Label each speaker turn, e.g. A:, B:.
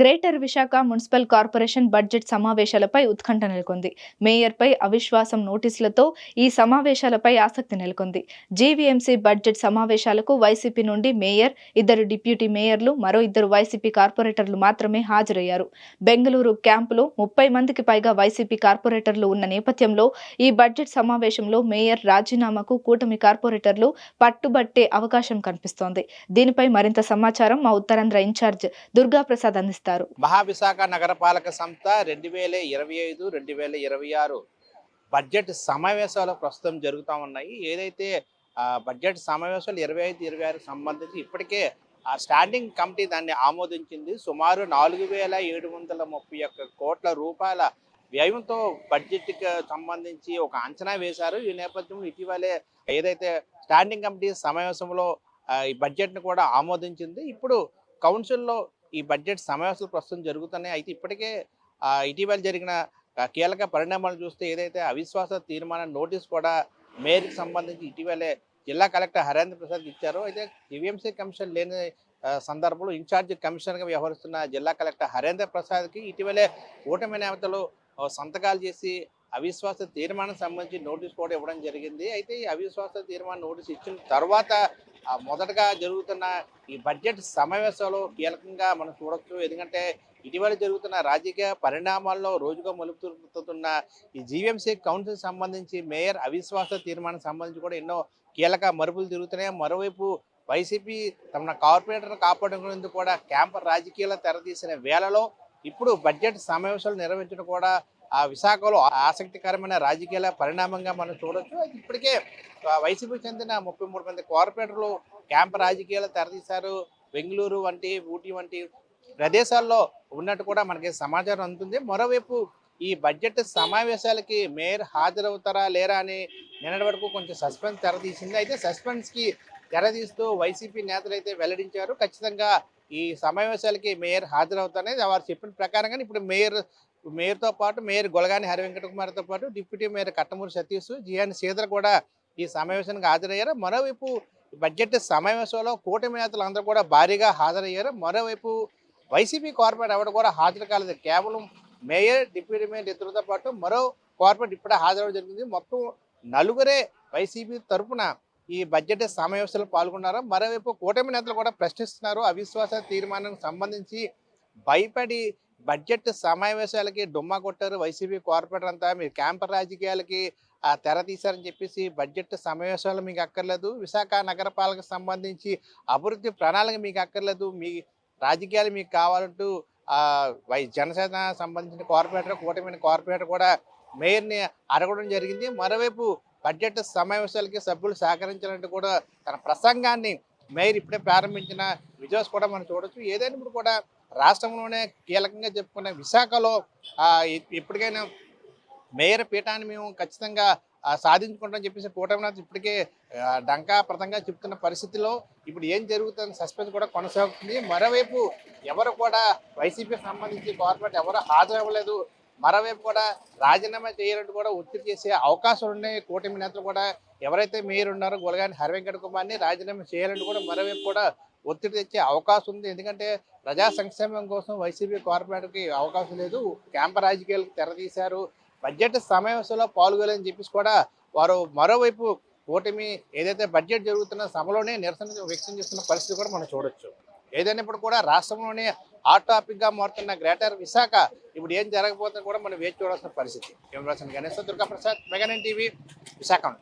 A: Greater Visakha municipal corporation budget సమావేశాలపై ఉత్కంఠ నెలకొంది. మేయర్పై అవిశ్వాసం నోటీసులతో ఈ సమావేశాలపై ఆసక్తి నెలకొంది. జీవీఎంసీ బడ్జెట్ సమావేశాలకు వైసీపీ నుండి మేయర్ ఇద్దరు డిప్యూటీ మేయర్లు మరో ఇద్దరు వైసీపీ కార్పొరేటర్లు మాత్రమే హాజరయ్యారు. బెంగళూరు క్యాంపులో ముప్పై మందికి పైగా వైసీపీ కార్పొరేటర్లు ఉన్న నేపథ్యంలో ఈ బడ్జెట్ సమావేశంలో మేయర్ రాజీనామాకు కూటమి కార్పొరేటర్లు పట్టుబట్టే అవకాశం కనిపిస్తోంది. దీనిపై మరింత సమాచారం మా ఉత్తరాంధ్ర ఇన్ఛార్జ్ దుర్గాప్రసాద్ అందిస్తారు.
B: మహావిశాఖ నగరపాలక సంస్థ రెండు వేల ఇరవై ఐదు రెండు వేల ఇరవై ఆరు బడ్జెట్ సమావేశాలు ప్రస్తుతం జరుగుతూ ఉన్నాయి. ఏదైతే బడ్జెట్ సమావేశాలు ఇరవై ఐదు ఇరవై ఆరు సంబంధించి ఇప్పటికే ఆ స్టాండింగ్ కమిటీ దాన్ని ఆమోదించింది. సుమారు నాలుగు వేల ఏడు వందల ముప్పై ఒక్క కోట్ల రూపాయల వ్యయంతో బడ్జెట్కి సంబంధించి ఒక అంచనా వేశారు. ఈ నేపథ్యంలో ఇటీవలే ఏదైతే స్టాండింగ్ కమిటీ సమావేశంలో ఈ బడ్జెట్ను కూడా ఆమోదించింది. ఇప్పుడు కౌన్సిల్లో ఈ బడ్జెట్ సమావేశాలు ప్రస్తుతం జరుగుతున్నాయి. అయితే ఇప్పటికే ఇటీవల జరిగిన కీలక పరిణామాలు చూస్తే ఏదైతే అవిశ్వాస తీర్మాన నోటీస్ కూడా మేయర్కి సంబంధించి ఇటీవలే జిల్లా కలెక్టర్ హరేంద్ర ప్రసాద్ ఇచ్చారు. అయితే టీవీఎంసీ కమిషన్ లేని సందర్భంలో ఇన్ఛార్జ్ కమిషనర్గా వ్యవహరిస్తున్న జిల్లా కలెక్టర్ హరేంద్ర ప్రసాద్కి ఇటీవలే కూటమి నేతలు సంతకాలు చేసి అవిశ్వాస తీర్మానం సంబంధించి నోటీస్ కూడా ఇవ్వడం జరిగింది. అయితే ఈ అవిశ్వాస తీర్మానం నోటీస్ ఇచ్చిన తర్వాత మొదటగా జరుగుతున్న ఈ బడ్జెట్ సమావేశాలు కీలకంగా మనం చూడొచ్చు. ఎందుకంటే ఇటీవల జరుగుతున్న రాజకీయ పరిణామాల్లో రోజుగా మలుపుతున్న ఈ జీవీఎంసీ కౌన్సిల్ సంబంధించి మేయర్ అవిశ్వాస తీర్మానం సంబంధించి కూడా ఎన్నో కీలక మరుపులు జరుగుతున్నాయి మరోవైపు వైసీపీ తమ కార్పొరేటర్ను కాపాడుకునేందుకు కూడా క్యాంపర్ రాజకీయాలు తెరతీసిన వేళలో ఇప్పుడు బడ్జెట్ సమావేశాలు నిర్వహించడం కూడా ఆ విశాఖలో ఆసక్తికరమైన రాజకీయాల పరిణామంగా మనం చూడొచ్చు. ఇప్పటికే వైసీపీ వైసీపీకి చెందిన ముప్పై మూడు మంది కార్పొరేటర్లు క్యాంప్ రాజకీయాలు తెరదీశారు. బెంగళూరు వంటి ఊటీ వంటి ప్రదేశాల్లో ఉన్నట్టు కూడా మనకి సమాచారం అందుతుంది. మరోవైపు ఈ బడ్జెట్ సమావేశాలకి మేయర్ హాజరవుతారా లేరా అని నిన్నటి వరకు కొంచెం సస్పెన్స్ తెరదీసింది అయితే సస్పెన్స్కి తెరదీస్తూ వైసీపీ నేతలు అయితే వెల్లడించారు. ఖచ్చితంగా ఈ సమావేశాలకి మేయర్ హాజరవుతారనేది వారు చెప్పిన ప్రకారంగా ఇప్పుడు మేయర్ మేయర్తో పాటు మేయర్ గొలగాని హరివెంకట కుమార్తో పాటు డిప్యూటీ మేయర్ కట్టమూరి సతీష్ జియాని శ్రీధర్ కూడా ఈ సమావేశానికి హాజరయ్యారు. మరోవైపు ఈ బడ్జెట్ సమావేశంలో కూటమి నేతలు అందరూ కూడా భారీగా హాజరయ్యారు. మరోవైపు వైసీపీ కార్పొరేట్ ఎవరు కూడా హాజరు కాలేదు. కేవలం మేయర్ డిప్యూటీ మేయర్ ఇద్దరితో పాటు మరో కార్పొరేట్ ఇప్పుడే హాజరవడం జరిగింది. మొత్తం నలుగురే వైసీపీ తరపున ఈ బడ్జెట్ సమావేశంలో పాల్గొన్నారు. మరోవైపు కూటమి నేతలు కూడా ప్రశ్నిస్తున్నారు. అవిశ్వాస తీర్మానానికి సంబంధించి భయపడి బడ్జెట్ సమావేశాలకి డుమ్మా కొట్టారు వైసీపీ కార్పొరేటర్ అంతా. మీరు క్యాంపర్ రాజకీయాలకి ఆ తెర తీశారని చెప్పేసి బడ్జెట్ సమావేశాలు మీకు అక్కర్లేదు. విశాఖ నగరపాలక సంబంధించి అభివృద్ధి ప్రణాళిక మీకు అక్కర్లేదు. మీ రాజకీయాలు మీకు కావాలంటూ వై జనసేన సంబంధించిన కార్పొరేటర్ కూటమి కార్పొరేటర్ కూడా మేయర్ని అడగడం జరిగింది. మరోవైపు బడ్జెట్ సమావేశాలకి సభ్యులు సహకరించాలంటూ కూడా తన ప్రసంగాన్ని మేయర్ ఇప్పుడే ప్రారంభించిన విజువల్స్ కూడా మనం చూడొచ్చు. ఏదైనా ఇప్పుడు కూడా రాష్ట్రంలోనే కీలకంగా చెప్పుకున్న విశాఖలో ఎప్పటికైనా ఇప్పటికైనా మేయర్ పీఠాన్ని మేము ఖచ్చితంగా సాధించుకుంటామని చెప్పేసి కూటమినాథ్ ఇప్పటికే డంకాప్రదంగా డంకా ప్రతంగా చెప్తున్న పరిస్థితిలో ఇప్పుడు ఏం జరుగుతుంది సస్పెన్స్ కూడా కొనసాగుతుంది. మరోవైపు ఎవరు కూడా వైసీపీకి సంబంధించి కార్పొరేట్ ఎవరు హాజరవ్వలేదు. మరోవైపు కూడా రాజీనామా చేయాలంటూ కూడా ఒత్తిడి చేసే అవకాశాలు ఉన్నాయి. కూటమి నేతలు కూడా ఎవరైతే మేయర్ ఉన్నారో గొలగాని హరివెంకట కుమార్ని రాజీనామా చేయాలంటూ కూడా మరోవైపు కూడా ఒత్తిడి తెచ్చే అవకాశం ఉంది. ఎందుకంటే ప్రజా సంక్షేమం కోసం వైసీపీ కార్పొరేటర్కి అవకాశం లేదు. క్యాంప రాజకీయాలకు తెరదీశారు బడ్జెట్ సమావేశంలో పాల్గొలేదని చెప్పేసి కూడా వారు మరోవైపు కూటమి ఏదైతే బడ్జెట్ జరుగుతున్న సభలోనే నిరసన వ్యక్తం చేస్తున్న పరిస్థితి కూడా మనం చూడొచ్చు. ఏదైనప్పుడు కూడా రాష్ట్రంలోనే హాట్ టాపిక్గా మారుతున్న గ్రేటర్ విశాఖ ఇప్పుడు ఏం జరగబోతుందో కూడా మనం వేచి చూడాల్సిన పరిస్థితి. కెమెరాసన్ పర్సన్ గణేష్ దుర్గాప్రసాద్ టీవీ విశాఖ.